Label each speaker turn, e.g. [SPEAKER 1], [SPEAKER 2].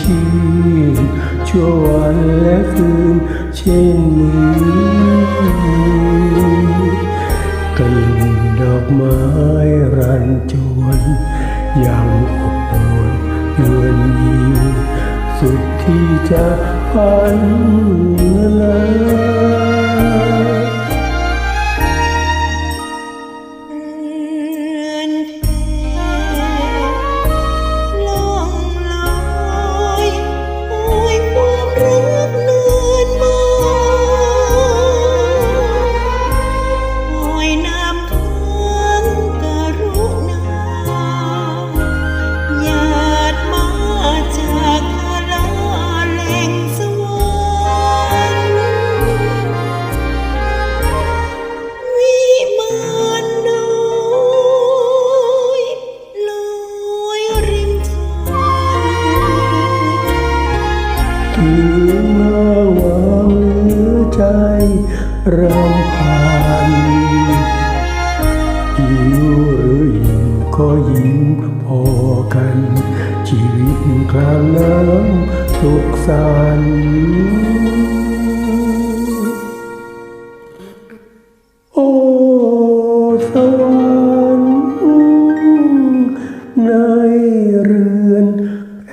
[SPEAKER 1] ชื่นชั่ววันและคืนเช่นนี้กลิ่นดอกไม้รันจวนยังอบอวลยวนยิงสุดที่จะพันลา ถึงมาวางเหลือใจรำพันหิวหรืออิ่ก็ยิ้มพอกัน ชีวิตกลางน้ำสุขสันต์โอ้สวรรค์ในเรือนแพ